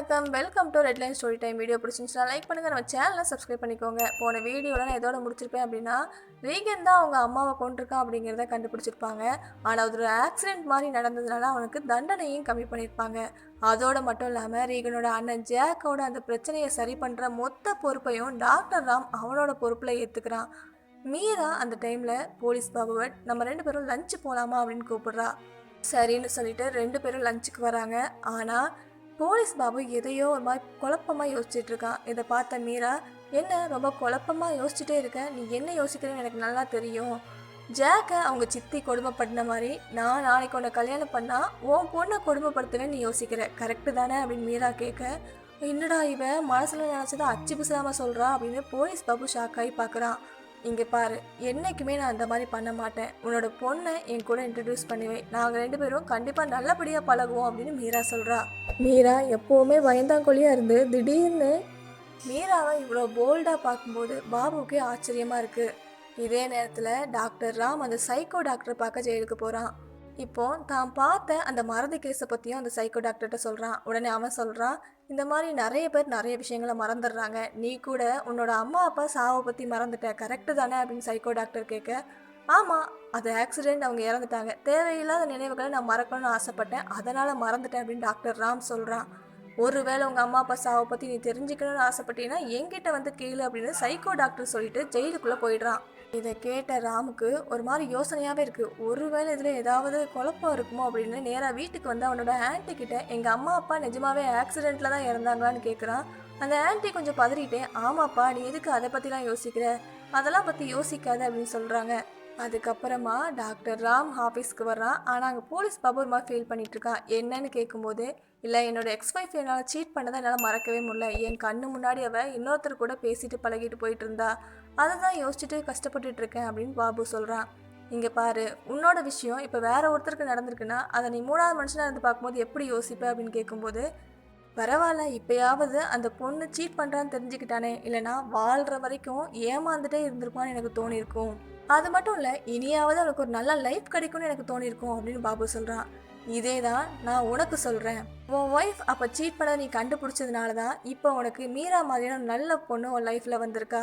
வணக்கம். Welcome to Redline story time video பிடிச்சிருந்துச்சுன்னா like பண்ணுங்கள் நம்ம சேனலை சப்ஸ்கிரைப் பண்ணிக்கோங்க. போன வீடியோவில் நான் எதோட முடிச்சிருப்பேன் அப்படின்னா ரீகன் தான் அவங்க அம்மாவை கொண்டிருக்கான் அப்படிங்கிறத கண்டுபிடிச்சிருப்பாங்க. ஆனால் அது ஒரு ஆக்சிடென்ட் மாதிரி நடந்ததுனால அவனுக்கு தண்டனையும் கம்மி பண்ணியிருப்பாங்க அதோடு மட்டும் இல்லாமல் ரீகனோட அண்ணன் ஜேக்கோட அந்த பிரச்சனையை சரி பண்ணுற மொத்த பொறுப்பையும் டாக்டர் ராம் அவனோட பொறுப்பில் ஏற்றுக்கிறான் மீரா அந்த டைமில் போலீஸ் பாபுவை நம்ம ரெண்டு பேரும் லஞ்சு போகலாமா அப்படின்னு கூப்பிடுறா. சரின்னு சொல்லிட்டு ரெண்டு பேரும் லஞ்சுக்கு வராங்க. ஆனால் போலீஸ் பாபு எதையோ ஒரு மாதிரி குழப்பமாக யோசிச்சுட்டு இருக்கான் இதை பார்த்த மீரா என்ன ரொம்ப குழப்பமாக யோசிச்சுட்டே இருக்க? நீ என்ன யோசிக்கிறேன்னு எனக்கு நல்லா தெரியும். ஜாக்கை அவங்க சித்தி கொடுமைப்படுன மாதிரி நான் நாளைக்கு உன்னை கல்யாணம் பண்ணால் உன் பொண்ணை கொடுமைப்படுத்துவேன்னு நீ யோசிக்கிற. கரெக்டு தானே? அப்படின்னு மீரா கேட்க என்னடா இவன் மனசில் நினச்சதை அச்சு பிசாமல் சொல்கிறா அப்படின்னு போலீஸ் பாபு ஷாக் ஆகி பார்க்குறான். இங்கே பாரு என்றைக்குமே நான் அந்த மாதிரி பண்ண மாட்டேன். உன்னோட பொண்ணை என் கூட இன்ட்ரடியூஸ் பண்ணுவேன். நாங்கள் ரெண்டு பேரும் கண்டிப்பாக நல்லபடியாக பழகுவோம் அப்படின்னு மீரா சொல்கிறா மீரா எப்போவுமே பயந்தாங்கொழியாக இருந்து திடீர்னு மீராவை இவ்வளோ போல்டாக பார்க்கும்போது பாபுக்கே ஆச்சரியமாக இருக்குது இதே நேரத்தில் டாக்டர் ராம் அந்த சைக்கோ டாக்டரை பார்க்க ஜெயிலுக்கு போகிறான் இப்போ தான் பார்த்த அந்த மறதி கேஸை பற்றியும் அந்த சைக்கோ டாக்டர்கிட்ட சொல்கிறான் உடனே அவன் சொல்கிறான் இந்த மாதிரி நிறைய பேர் நிறைய விஷயங்களை மறந்துடுறாங்க. நீ கூட உன்னோட அம்மா அப்பா சாவை பற்றி மறந்துட்ட. கரெக்டு தானே? அப்படின்னு சைக்கோ டாக்டர் கேட்க ஆமாம் அது ஆக்சிடென்ட் அவங்க இறந்துட்டாங்க. தேவையில்லாத நினைவுகளை நான் மறக்கணும்னு ஆசைப்பட்டேன். அதனால் மறந்துட்டேன் அப்படின்னு டாக்டர் ராம் சொல்கிறான் ஒருவேளை உங்கள் அம்மா அப்பா சாவை பற்றி நீ தெரிஞ்சுக்கணும்னு ஆசைப்பட்டீங்கன்னா என்கிட்ட வந்து கேளு அப்படின்னு சைக்கோ டாக்டர் சொல்லிட்டு ஜெயிலுக்குள்ளே போயிடுறான். இதை கேட்ட ராமுக்கு ஒரு மாதிரி யோசனையாகவே இருக்குது ஒருவேளை இதில் ஏதாவது குழப்பம் இருக்குமோ அப்படின்னு நேராக வீட்டுக்கு வந்து அவனோட ஆன்ட்டி கிட்ட எங்கள் அம்மா அப்பா நிஜமாவே ஆக்சிடெண்ட்டில் தான் இறந்தாங்களான்னு கேட்குறான் அந்த ஆன்ட்டி கொஞ்சம் பதறிட்டே ஆமாப்பா நீ எதுக்கு அதை பற்றிலாம் யோசிக்கிற? அதெல்லாம் பற்றி யோசிக்காத அப்படின்னு சொல்கிறாங்க அதுக்கப்புறமா டாக்டர் ராம் ஆஃபீஸ்க்கு வர்றான். ஆனால் அங்கே போலீஸ் பபூர்மா ஃபீல் பண்ணிட்டு இருக்கான் என்னன்னு கேட்கும்போது இல்லை என்னோடய எக்ஸ் ஒய்ஃப் என்னால் சீட் பண்ணதை என்னால் மறக்கவே முடியல. என் கண்ணு முன்னாடி அவள் இன்னொருத்தர் கூட பேசிட்டு பழகிட்டு போயிட்டு இருந்தா அதை தான் யோசிச்சுட்டு கஷ்டப்பட்டுட்டு இருக்கேன் அப்படின்னு பாபு சொல்கிறான் இங்கே பாரு உன்னோட விஷயம் இப்போ வேற ஒருத்தருக்கு நடந்திருக்குன்னா அதை நீ மூணாவது மனுஷனாக இருந்து பார்க்கும்போது எப்படி யோசிப்ப அப்படின்னு கேட்கும்போது பரவாயில்ல இப்போயாவது அந்த பொண்ணு சீட் பண்ணுறான்னு தெரிஞ்சுக்கிட்டானே. இல்லைனா வாழ்கிற வரைக்கும் ஏமாந்துட்டே இருந்திருப்பான்னு எனக்கு தோணியிருக்கும். அது மட்டும் இல்லை இனியாவது அவனுக்கு ஒரு நல்ல லைஃப் கிடைக்கும்னு எனக்கு தோணியிருக்கும் அப்படின்னு பாபு சொல்கிறான் இதே தான் நான் உனக்கு சொல்கிறேன் உன் ஒய்ஃப் அப்போ சீட் பண்ண நீ கண்டுபிடிச்சதுனால தான் இப்போ உனக்கு மீரா மாதிரியான நல்ல பொண்ணு உன் லைஃப்பில் வந்திருக்கா.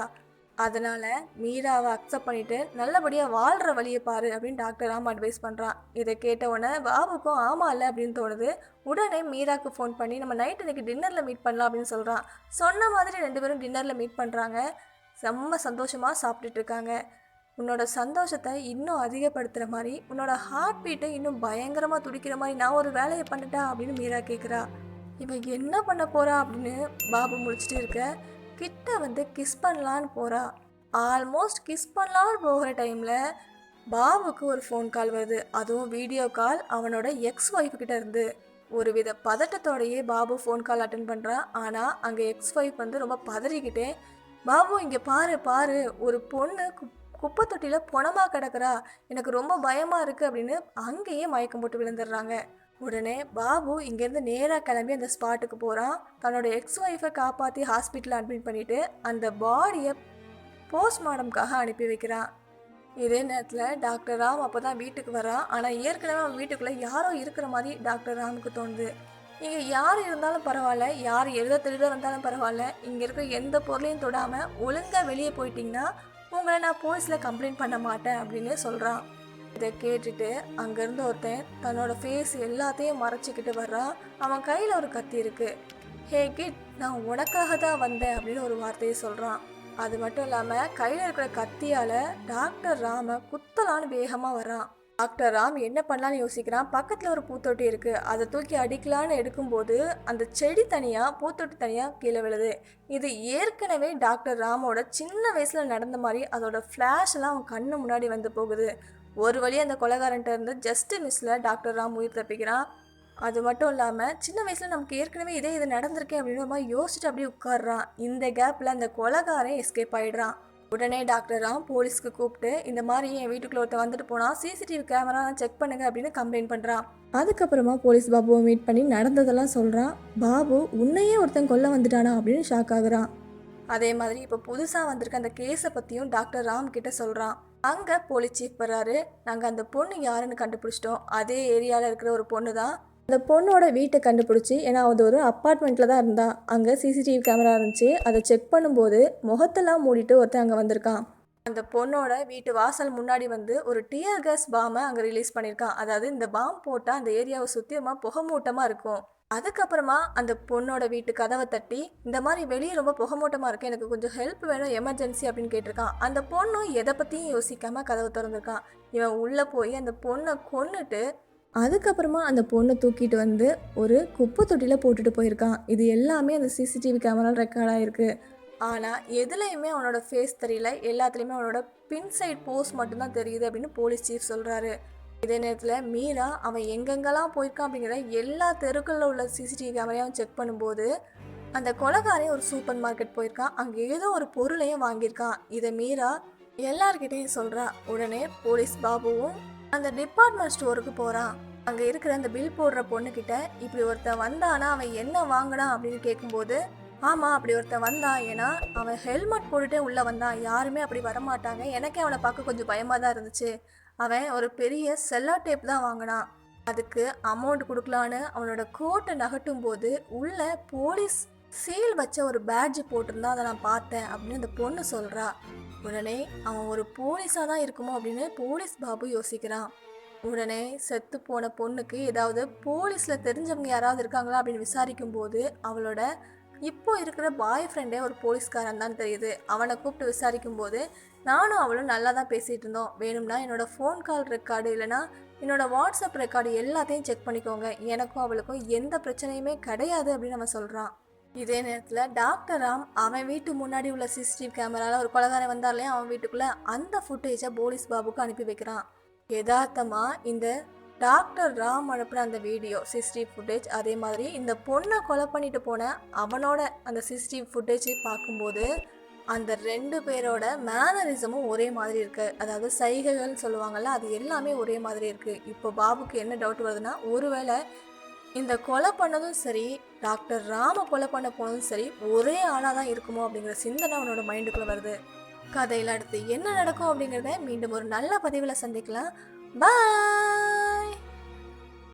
அதனால் மீராவை அக்செப்ட் பண்ணிவிட்டு நல்லபடியாக வாழ்கிற வழியை பாரு அப்படின்னு டாக்டர் ராம் அட்வைஸ் பண்ணுறான் இதை கேட்ட உடனே பாபுக்கும் ஆமாம் இல்லை அப்படின்னு தோணுது. உடனே மீராக்கு ஃபோன் பண்ணி நம்ம நைட் இன்னைக்கு டின்னரில் மீட் பண்ணலாம் அப்படின்னு சொல்கிறான் சொன்ன மாதிரி ரெண்டு பேரும் டின்னரில் மீட் பண்ணுறாங்க செம்ம சந்தோஷமாக சாப்பிட்டுட்டு இருக்காங்க. உன்னோட சந்தோஷத்தை இன்னும் அதிகப்படுத்துகிற மாதிரி உன்னோட ஹார்ட் பீட்டை இன்னும் பயங்கரமாக துடிக்கிற மாதிரி நான் ஒரு வேலையை பண்ணிட்டா அப்படின்னு மீரா கேட்குறா இவன் என்ன பண்ண போறா? அப்படின்னு பாபு முடிச்சுட்டு இருக்க. கிட்ட வந்து கிஸ் பண்ணலான்னு போறா. ஆல்மோஸ்ட் கிஸ் பண்ணலான்னு போகிற டைமில் பாபுக்கு ஒரு ஃபோன் கால் வருது. அதுவும் வீடியோ கால் அவனோட எக்ஸ் ஒய்ஃப் கிட்ட இருந்து. ஒரு வித பதட்டத்தோடையே பாபு ஃபோன் கால் அட்டன் பண்ணுறான் ஆனால் அங்கே எக்ஸ் ஒய்ஃப் வந்து ரொம்ப பதறிக்கிட்டே பாபு இங்கே பாரு பாரு. ஒரு பொண்ணு குப்பை தொட்டியில் பொணமாக கிடக்குறா? எனக்கு ரொம்ப பயமாக இருக்குது அப்படின்னு அங்கேயே மயக்கம் போட்டு விழுந்துடுறாங்க. உடனே பாபு இங்கேருந்து நேராக கிளம்பி அந்த ஸ்பாட்டுக்கு போகிறான் தன்னோட எக்ஸ் ஒய்ஃபை காப்பாற்றி ஹாஸ்பிட்டலில் அட்மிட் பண்ணிவிட்டு அந்த பாடியை போஸ்ட்மார்ட்டம்காக அனுப்பி வைக்கிறான். இதே நேரத்தில் டாக்டர் ராம் அப்போ தான் வீட்டுக்கு வரான். ஆனால் ஏற்கனவே அவன் வீட்டுக்குள்ளே யாரோ இருக்கிற மாதிரி டாக்டர் ராமுக்கு தோணுது. இங்கே யார் இருந்தாலும் பரவாயில்ல யார் எழுத திருட வந்தாலும் பரவாயில்ல. இங்கே இருக்கிற எந்த பொருளையும் தொடாமல் ஒழுங்காக வெளியே போயிட்டிங்கன்னா உங்களை நான் போலீஸில் கம்ப்ளைண்ட் பண்ண மாட்டேன் அப்படின்னு சொல்கிறான் இதை கேட்டுட்டு அங்கேருந்து ஒருத்தன் தன்னோட ஃபேஸ் எல்லாத்தையும் மறைச்சிக்கிட்டு வர்றான். அவன் கையில் ஒரு கத்தி இருக்குது ஹே கிட் நான் உனக்காக தான் வந்தேன் அப்படின்னு ஒரு வார்த்தையை சொல்கிறான் அது மட்டும் இல்லாமல் கையில் இருக்கிற கத்தியால் டாக்டர் ராம குத்தலான்னு வேகமாக வர்றான். டாக்டர் ராம் என்ன பண்ணலான்னு யோசிக்கிறான். பக்கத்தில் ஒரு பூத்தொட்டி இருக்குது அதை தூக்கி அடிக்கலான்னு எடுக்கும்போது அந்த செடி தனியாக பூத்தொட்டி தனியாக கீழே விழுது. இது ஏற்கனவே டாக்டர் ராமோட சின்ன வயசில் நடந்த மாதிரி அதோட ஃப்ளாஷ் எல்லாம் அவன் கண்ணு முன்னாடி வந்து போகுது. ஒரு வழி அந்த கொலகாரன்ட்ட இருந்து ஜஸ்ட் மிஸ்ல டாக்டர் ராம் உயிர் தப்பிக்கிறான். அது மட்டும் இல்லாமல் சின்ன வயசில் நமக்கு ஏற்கனவே இதே இது நடந்திருக்கே அப்படின்னு மாதிரி யோசிச்சுட்டு அப்படியே உட்காடுறான் இந்த கேப்பில் அந்த கொலகாரன் எஸ்கேப் ஆயிடுறான். உடனே டாக்டர் ராம் போலீஸ்க்கு கூப்பிட்டு இந்த மாதிரி என் வீட்டுக்குள்ள ஒருத்தன் வந்துட்டு போனால் சிசிடிவி கேமரா செக் பண்ணுங்க அப்படின்னு கம்ப்ளைண்ட் பண்ணுறான் அதுக்கப்புறமா போலீஸ் பாபுவை மீட் பண்ணி நடந்ததெல்லாம் சொல்கிறான் பாபு உன்னையே ஒருத்தன் கொல்ல வந்துட்டானா அப்படின்னு ஷாக் ஆகுறான். அதே மாதிரி இப்போ புதுசாக வந்திருக்க அந்த கேஸை பற்றியும் டாக்டர் ராம் கிட்ட சொல்கிறான் அங்கே போலீஸ் சீஃப் வர்றாரு. நாங்கள் அந்த பொண்ணு யாருன்னு கண்டுபிடிச்சிட்டோம். அதே ஏரியாவில் இருக்கிற ஒரு பொண்ணு தான் அந்த பொண்ணோட வீட்டை கண்டுபிடிச்சி ஏன்னா அது ஒரு அப்பார்ட்மெண்ட்டில் தான் இருந்தா அங்கே சிசிடிவி கேமரா இருந்துச்சு. அதை செக் பண்ணும்போது முகத்தெல்லாம் மூடிட்டு ஒருத்தன் அங்கே வந்திருக்கான். அந்த பொண்ணோட வீட்டு வாசல் முன்னாடி வந்து ஒரு டியர் கேஸ் பாமை அங்கே ரிலீஸ் பண்ணியிருக்கான். அதாவது இந்த பாம் போட்டால் அந்த ஏரியாவை சுத்தியமாக புகமூட்டமாக இருக்கும். அதுக்கப்புறமா அந்த பொண்ணோட வீட்டு கதவை தட்டி இந்த மாதிரி வெளியே ரொம்ப புகைமூட்டமாக இருக்கு எனக்கு கொஞ்சம் ஹெல்ப் வேணும் எமர்ஜென்சி அப்படின்னு கேட்டிருக்கான். அந்த பொண்ணும் எதை பற்றியும் யோசிக்காமல் கதவை திறந்துருக்கான். இவன் உள்ளே போய் அந்த பொண்ணை கொன்னுட்டு அதுக்கப்புறமா அந்த பொண்ணை தூக்கிட்டு வந்து ஒரு குப்பை தொட்டியில் போட்டுட்டு போயிருக்கான். இது எல்லாமே அந்த சிசிடிவி கேமராவில் ரெக்கார்ட் ஆயிருக்கு. ஆனால் எதுலேயுமே அவனோட ஃபேஸ் தெரியல. எல்லாத்துலேயுமே அவனோட பின் சைட் போஸ் மட்டும்தான் தெரியுது அப்படின்னு போலீஸ் சீஃப் சொல்கிறாரு இதே நேரத்தில் மீரா அவன் எங்கெங்கெல்லாம் போயிருக்கான் அப்படிங்கிற எல்லா தெருக்களில் உள்ள சிசிடிவி கேமரையும் செக் பண்ணும்போது அந்த கொலகாரன் ஒரு சூப்பர் மார்க்கெட் போயிருக்கான். அங்கே ஏதோ ஒரு பொருளையும் வாங்கியிருக்கான். இதை மீரா எல்லார்கிட்டையும் சொல்கிறா உடனே போலீஸ் பாபுவும் அந்த டிபார்ட்மெண்ட் ஸ்டோருக்கு போகிறான் அங்கே இருக்கிற அந்த பில் போடுற பொண்ணுக்கிட்ட இப்படி ஒருத்தன் வந்தானா அவன் என்ன வாங்கினா அப்படின்னு கேட்கும்போது ஆமாம் அப்படி ஒருத்தன் வந்தான். ஏன்னா அவன் ஹெல்மெட் போட்டுட்டே உள்ளே வந்தான். யாருமே அப்படி வரமாட்டாங்க. எனக்கே அவனை பார்க்க கொஞ்சம் பயமாக தான் இருந்துச்சு. அவன் ஒரு பெரிய செல்லா டேப் தான் வாங்கினான். அதுக்கு அமௌண்ட் கொடுக்கலான்னு அவனோட கோட்டை நகட்டும் போது உள்ள போலீஸ் சீல் வச்ச ஒரு பேட்ஜ் போட்டிருந்தா அதை நான் பார்த்தேன். அப்படின்னு அந்த பொண்ணு சொல்கிறா உடனே அவன் ஒரு போலீஸாக தான் இருக்குமோ? அப்படின்னு போலீஸ் பாபு யோசிக்கிறான். உடனே செத்து போன பொண்ணுக்கு ஏதாவது போலீஸில் தெரிஞ்சவங்க யாராவது இருக்காங்களா அப்படின்னு விசாரிக்கும் போது அவளோட இப்போ இருக்கிற பாய் ஃப்ரெண்டே ஒரு போலீஸ்காரன் தான் தெரியுது. அவனை கூப்பிட்டு விசாரிக்கும் போது நானும் அவளும் நல்லா தான் பேசிகிட்டு இருந்தோம். வேணும்னா என்னோட ஃபோன் கால் ரெக்கார்டு இல்லைனா என்னோட வாட்ஸ்அப் ரெக்கார்டு எல்லாத்தையும் செக் பண்ணிக்கோங்க. எனக்கும் அவளுக்கும் எந்த பிரச்சனையுமே கிடையாது அப்படின்னு அவன் சொல்கிறான் இதே நேரத்தில் டாக்டர் ராம் அவன் வீட்டு முன்னாடி உள்ள சிசிடிவி கேமராவில் ஒரு கொலகாரன் வந்தாலே அவன் வீட்டுக்குள்ளே அந்த ஃபுட்டேஜை போலீஸ் பாபுக்கு அனுப்பி வைக்கிறான். யதார்த்தமாக இந்த டாக்டர் ராம் அனுப்பின அந்த வீடியோ சிஸ்டி ஃபுட்டேஜ் அதே மாதிரி இந்த பொண்ணை கொலை பண்ணிட்டு போன அவனோட அந்த சிஸ்டி ஃபுட்டேஜை பார்க்கும்போது அந்த ரெண்டு பேரோட மேனரிசமும் ஒரே மாதிரி இருக்குது அதாவது சைகைகள்னு சொல்லுவாங்கள்ல அது எல்லாமே ஒரே மாதிரி இருக்குது இப்போ பாபுக்கு என்ன டவுட் வருதுன்னா ஒருவேளை இந்த கொலை பண்ணதும் சரி டாக்டர் ராம கொலை பண்ண போனதும் சரி ஒரே ஆளாக தான் இருக்குமோ அப்படிங்கிற சிந்தனை அவனோட மைண்டுக்குள்ளே வருது. கதையில் அடுத்து என்ன நடக்கும் அப்படிங்கிறத மீண்டும் ஒரு நல்ல பதிவில் சந்திக்கலாம். பாய்